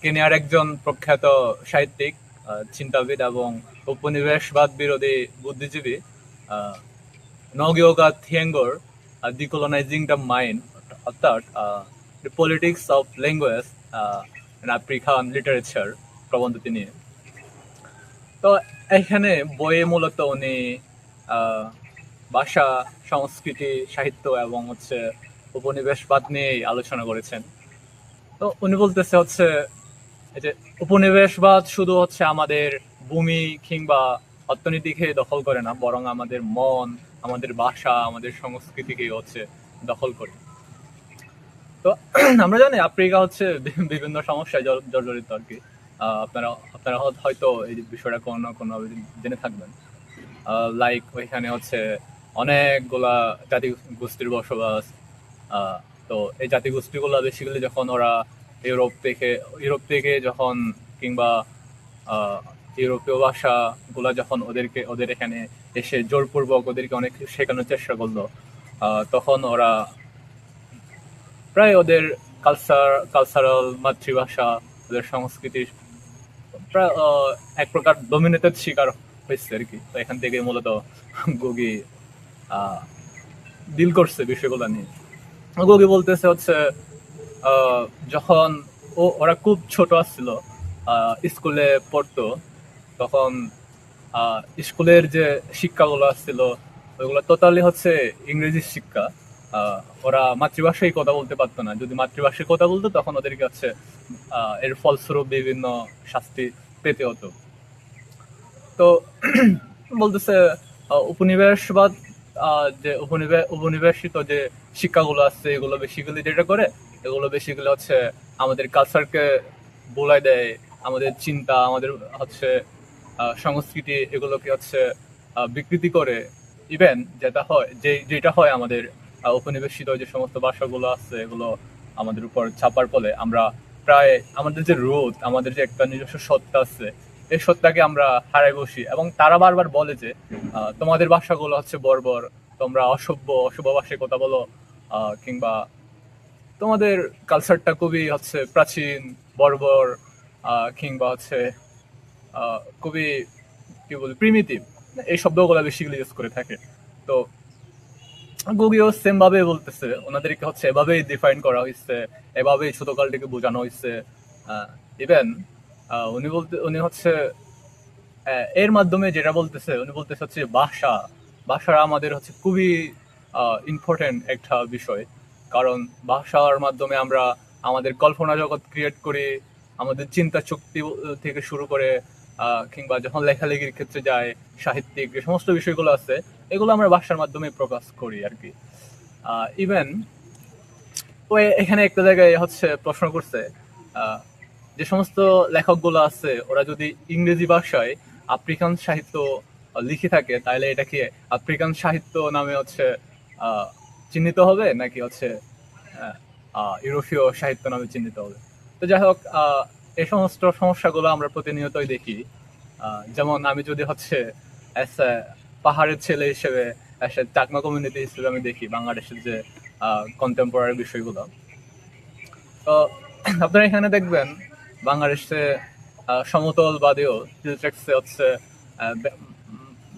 কেনিয়ার একজন প্রখ্যাত সাহিত্যিক চিন্তাবিদ এবং উপনিবেশবাদ বিরোধী বুদ্ধিজীবী Ngugi Thiong'o decolonising the mind অর্থাৎ the politics of language African literature প্রবন্ধটি নিয়ে তো এখানে বইয়ে মূলত উনি ভাষা, সংস্কৃতি, সাহিত্য এবং হচ্ছে উপনিবেশবাদ নিয়েই আলোচনা করেছেন। তো উনি বলতেছে হচ্ছে যে উপনিবেশবাদ শুধু হচ্ছে আমাদের ভূমি কিংবা অর্থনীতিকে দখল করে না, বরং আমাদের মন, আমাদের ভাষা, আমাদের সংস্কৃতিকে হচ্ছে দখল করে। তো আমরা জানি আফ্রিকা হচ্ছে বিভিন্ন সমস্যায় জর্জরিত আর কি। আপনারা আপনারা হয়তো- এই বিষয়টা কোনো না কোনো জেনে থাকবেন। লাইক ওইখানে হচ্ছে অনেকগুলা জাতি গোষ্ঠীর বসবাস তো এই জাতি গোষ্ঠীগুলো বেসিক্যালি যখন ওরা ইউরোপ থেকে ইউরোপ থেকে যখন কিংবা ইউরোপীয় ভাষা গুলা যখন ওদেরকে, ওদের এখানে এসে জোরপূর্বক ওদেরকে অনেক শেখানোর চেষ্টা করল তখন ওরা প্রায় ওদের কালচার কালচারাল মাতৃভাষা, ওদের সংস্কৃতির প্রায় এক প্রকার ডমিনেটেড শিকার হয়েছে আর কি। তো এখান থেকে মূলত গুগি ডিল করছে বিষয়গুলো নিয়ে। গুগি বলতেছে হচ্ছে যখন ও, ওরা খুব ছোট আসছিল স্কুলে পড়তো, তখন স্কুলের যে শিক্ষাগুলো আসছিল, ওইগুলো টোটালি হচ্ছে ইংরেজি শিক্ষা। ওরা মাতৃভাষায় কথা বলতে পারতো না। যদি মাতৃভাষায় কথা বলতো, তখন ওদেরকে হচ্ছে এর ফলস্বরূপ বিভিন্ন শাস্তি পেতে হতো। তো বলতেছে উপনিবেশবাদ যে উপনিবে- উপনিবেশিত যে শিক্ষাগুলো আছে, এগুলো বেসিক্যালি যেটা করে, এগুলো বেসিক্যালি হচ্ছে আমাদের কালচারকে বোলাই দেয়, আমাদের চিন্তা, আমাদের হচ্ছে সংস্কৃতি এগুলোকে হচ্ছে বিকৃতি করে। ইভেন যেটা হয়, যে, যেটা হয় আমাদের উপনিবেশিত যে সমস্ত ভাষাগুলো আছে, এগুলো আমাদের উপর ছাপার ফলে আমরা প্রায়, আমাদের যে রোধ আমাদের যে একটা নিজস্ব সত্তা আছে এই সত্তাকে আমরা হারাই বসি। এবং তারা বারবার বলে যে তোমাদের ভাষাগুলো হচ্ছে বর্বর, তোমরা অসভ্য, অশুভ ভাষায় কথা বলো কিংবা তোমাদের কালচারটা খুবই হচ্ছে প্রাচীন, বর্বর কিংবা হচ্ছে খুবই, কি বলি প্রিমিটিভ এই শব্দগুলো বেশিগুলো ইউজ করে থাকে। তো গুগিও সেম ভাবে বলতেছে, ওনাদেরকে হচ্ছে এভাবেই ডিফাইন করা হয়েছে, এভাবেই ছোটকালটিকে বোঝানো হয়েছে ইভেন উনি বলতে, উনি হচ্ছে এর মাধ্যমে যেটা বলতেছে, উনি বলতেছে হচ্ছে ভাষা। ভাষা আমাদের হচ্ছে খুবই ইম্পর্টেন্ট একটা বিষয়। কারণ ভাষার মাধ্যমে আমরা আমাদের কল্পনা জগৎ ক্রিয়েট করি, আমাদের চিন্তা শক্তি থেকে শুরু করে কিংবা যখন লেখালেখির ক্ষেত্রে যায় সাহিত্যিক, যে সমস্ত বিষয়গুলো আছে, এগুলো আমরা ভাষার মাধ্যমে প্রকাশ করি আর কি। ইভেন ও এখানে একটা জায়গায় হচ্ছে প্রশ্ন করছে যে সমস্ত লেখকগুলো আছে, ওরা যদি ইংরেজি ভাষায় আফ্রিকান সাহিত্য লিখে থাকে, তাহলে এটা কি আফ্রিকান সাহিত্য নামে হচ্ছে চিহ্নিত হবে? নাকি হচ্ছে ইউরোপীয় সাহিত্য নামে চিহ্নিত হবে? তো যাই হোক এই সমস্ত সমস্যাগুলো আমরা প্রতিনিয়তই দেখি। যেমন আমি যদি হচ্ছে পাহাড়ের ছেলে হিসেবে চাকমা কমিউনিটি হিসেবে আমি দেখি বাংলাদেশের যে কন্টেম্পোরারি বিষয়গুলো। তো, আপনারা এখানে দেখবেন বাংলাদেশে আহ, সমতলবাদীও হিলট্রেক্সে হচ্ছে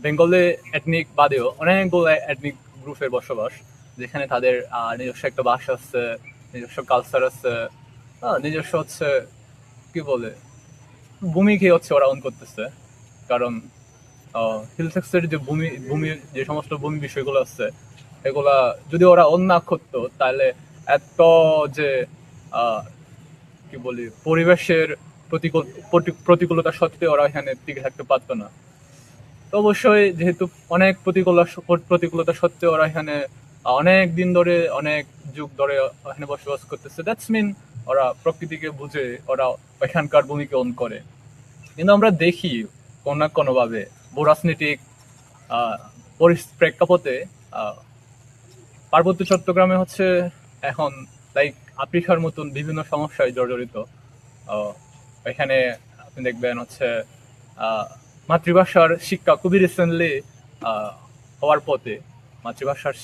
বেঙ্গলি এথনিক বাদেও অনেকগুলো এথনিক গ্রুপের বসবাস যেখানে তাদের নিজস্ব একটা ভাষা আছে নিজস্ব কালচার আছে নিজস্ব হচ্ছে কি বলে ভূমিকে হচ্ছে ওরা অন করতেছে। কারণ হিলটেক্সের যে ভূমি ভূমি যে সমস্ত ভূমি বিষয়গুলো আছে এগুলা যদি ওরা অন্য করতো তাহলে এত যে কি বলি, পরিবেশের প্রতিকূল প্রতিকূলতা সত্ত্বেও ওরা এখানে টিকে থাকতে পারতো না। তো অবশ্যই যেহেতু অনেক প্রতিকূলতা প্রতিকূলতা সত্ত্বেও ওরা এখানে অনেক দিন ধরে, অনেক যুগ ধরে এখানে বসবাস করতেছে। দ্যাটস মিন ওরা প্রকৃতিকে বুঝে ওরা এখানকার ভূমিকে অন করে। কিন্তু আমরা দেখি কোনো না কোনো ভাবে ভূরাজনৈতিক প্রেক্ষাপটে পার্বত্য চট্টগ্রামে হচ্ছে এখন লাইক আফ্রিকার মতন বিভিন্ন সমস্যায় জর্জরিত। এখানে আপনি দেখবেন হচ্ছে মাতৃভাষার শিক্ষা খুবই রিসেন্টলি হওয়ার পথে। মাতৃভাষার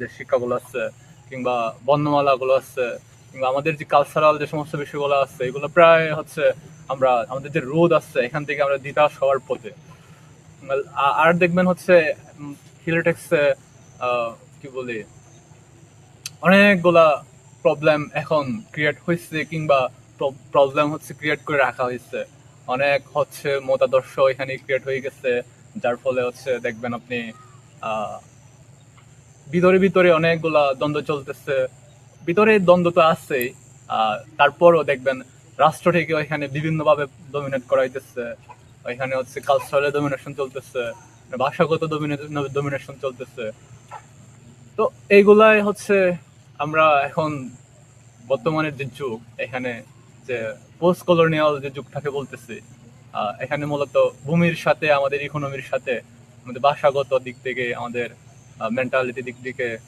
যে শিক্ষাগুলো আছে, কিংবা বর্ণমালাগুলো আছে, কিংবা আমাদের যে কালচারাল যে সমস্ত বিষয়গুলো আছে, এগুলো প্রায় হচ্ছে আমরা, আমাদের যে রোদ আছে, এখান থেকে আমরা দিতাস হওয়ার পথে। আর দেখবেন হচ্ছে হিলেটেক্সে কি বলি, অনেকগুলা প্রবলেম এখন ক্রিয়েট হয়েছে কিংবা প্রবলেম হচ্ছে ক্রিয়েট করে রাখা হয়েছে অনেক হচ্ছে মতাদর্শ এখানে ক্রিয়েট হয়ে গেছে, যার ফলে হচ্ছে দেখবেন আপনি ভিতরে ভিতরে অনেকগুলা দ্বন্দ্ব চলতেছে। ভিতরে দ্বন্দ্ব তো আছেই তারপরও দেখবেন রাষ্ট্র থেকে এখানে বিভিন্নভাবে ডমিনেট করা হইতেছে। এখানে হচ্ছে কালচারাল ডমিনেশন চলতেছে, ভাষাগত ডমিনেশন চলতেছে। তো এইগুলাই হচ্ছে আমরা এখন বর্তমানের যে যুগ, এখানে যে পোস্ট কলোনিয়াল যে যুগটাকে বলতেছি এখানে মূলত ভূমির সাথে, আমাদের ইকোনমির সাথে, আমাদের ভাষাগত দিক থেকে, আমাদের মেন্টালিটি দিক থেকে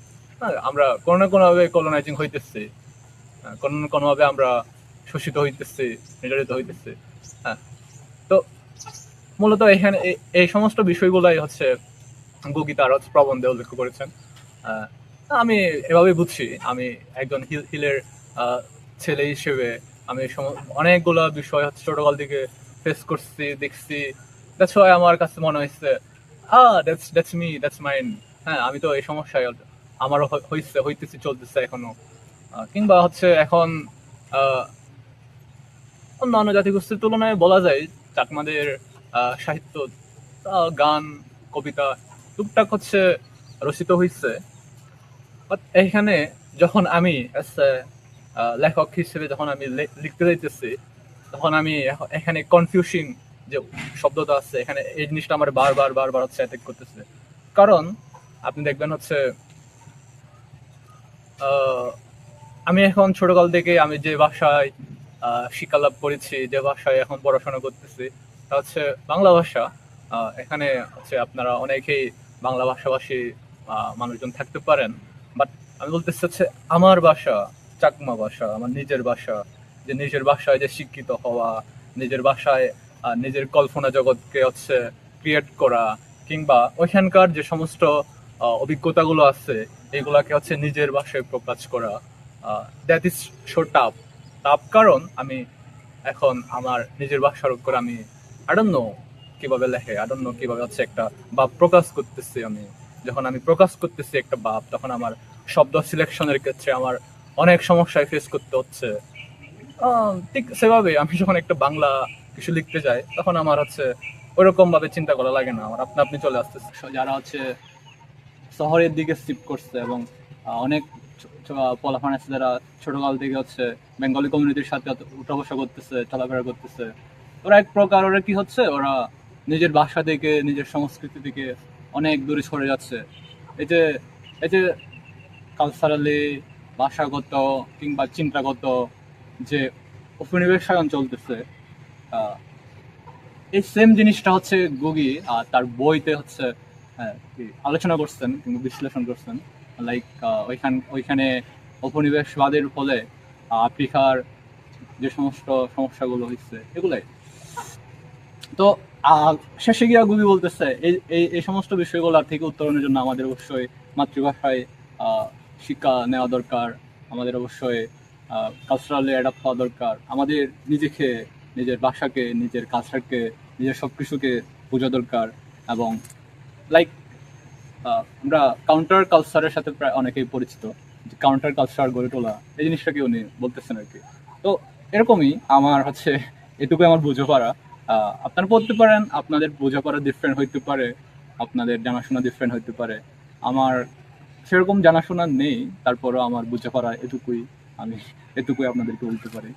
আমরা কোনো না কোনোভাবে কলোনাইজিং হইতেছি। কোনো না কোনোভাবে আমরা শোষিত হইতেছি, নির্যাতিত হইতেছি। হ্যাঁ। তো মূলত এখানে এই- সমস্ত বিষয়গুলাই হচ্ছে গুগি প্রবন্ধে উল্লেখ করেছেন। আমি এভাবে বুঝছি। আমি একজন হিল, হিলের ছেলে হিসেবে আমি অনেকগুলো বিষয় হচ্ছে ছোটকাল থেকে ফেস করছি, দেখছি। দ্যাটস ওয়াই আমার কাছে মনে হয়েছে, আহ that's that's me that's mine হ্যাঁ আমি তো এই সমস্যায় আমারও হ- হইছে, হইতেছে, চলতেছে এখনও। কিংবা হচ্ছে এখন অন্যান্য জাতিগোষ্ঠীর তুলনায় বলা যায় চাকমাদের সাহিত্য গান, কবিতা টুকটাক হচ্ছে রচিত হয়েছে এখানে যখন আমি as লেখক হিসেবে যখন আমি লিখতে যাইতেছি তখন আমি এখানে কনফিউশন যে শব্দটা আছে এখানে এই জিনিসটা আমার বারবার বারবার হচ্ছে অ্যাটাক করতেছে। কারণ আপনি দেখবেন হচ্ছে আমি এখন ছোটকাল থেকে আমি যে ভাষায় আহ, শিক্ষালাভ করেছি যে ভাষায় এখন পড়াশোনা করতেছি তা হচ্ছে বাংলা ভাষা। এখানে হচ্ছে আপনারা অনেকেই বাংলা ভাষাভাষী মানুষজন থাকতে পারেন। বাট আমি বলতেছি হচ্ছে আমার ভাষা চাকমা ভাষা আমার নিজের ভাষা যে নিজের বাসায় যে শিক্ষিত হওয়া নিজের ভাষায় আহ, নিজের কল্পনা জগৎকে হচ্ছে ক্রিয়েট করা কিংবা ওইখানকার যে সমস্ত অভিজ্ঞতাগুলো আছে এগুলাকে হচ্ছে নিজের বাসায় প্রকাশ করা that is so tap tough কারণ আমি এখন আমার নিজের ভাষার উপর আমি আডন্য কীভাবে লেখে আডন্য কীভাবে হচ্ছে একটা ভাব প্রকাশ করতেছি আমি। যখন আমি প্রকাশ করতেছি একটা ভাব তখন আমার শব্দ সিলেকশনের ক্ষেত্রে আমার অনেক সমস্যায় ফেস করতে হচ্ছে। ঠিক সেভাবে আমি যখন একটা বাংলা কিছু লিখতে যাই, তখন আমার হচ্ছে ওইরকম ভাবে চিন্তা করা লাগে না। আমার আপনা আপনি চলে আসতেছে। যারা হচ্ছে শহরের দিকে শিফট করছে এবং অনেক পলাফান আছে যারা ছোটকাল থেকে হচ্ছে বেঙ্গলি কমিউনিটির সাথে উঠা বসা করতেছে, চলাফেরা করতেছে, ওরা এক প্রকার ওরা কি হচ্ছে, ওরা নিজের ভাষা থেকে, নিজের সংস্কৃতি থেকে অনেক দূরে সরে যাচ্ছে। এই যে কালচারালি ভাষাগত কিংবা চিন্তাগত যে উপনিবেশায়ন চলতেছে এই সেম জিনিসটা হচ্ছে গুগি আর তার বইতে হচ্ছে হ্যাঁ, আলোচনা করছেন কিংবা বিশ্লেষণ করছেন। লাইক ওইখান ওইখানে উপনিবেশবাদের ফলে আফ্রিকার যে সমস্ত সমস্যাগুলো হচ্ছে এগুলাই। তো আহ, শেষে গিয়া গুগি বলতেছে এই এই সমস্ত বিষয়গুলো থেকে উত্তরণের জন্য আমাদের অবশ্যই মাতৃভাষায় শিক্ষা নেওয়া দরকার আমাদের অবশ্যই কালচারালি অ্যাডাপ্ট হওয়া দরকার আমাদের নিজেকে নিজের ভাষাকে নিজের কালচারকে নিজের সব কিছুকে বোঝা দরকার এবং লাইক আমরা কাউন্টার কালচারের সাথে প্রায় অনেকেই পরিচিত যে কাউন্টার কালচার গড়ে তোলা এই জিনিসটাকে উনি বলতেছেন আর কি। তো এরকমই আমার হচ্ছে এটুকুই আমার বোঝাপড়া। আহ, আপনারা পড়তে পারেন, আপনাদের বোঝাপড়া ডিফারেন্ট হইতে পারে, আপনাদের জানাশোনা ডিফারেন্ট হইতে পারে। আমার সেরকম জানাশোনা নেই, তারপরও আমার বোঝাপড়া এটুকুই, আমি এটুকুই আপনাদেরকে বলতে পারি।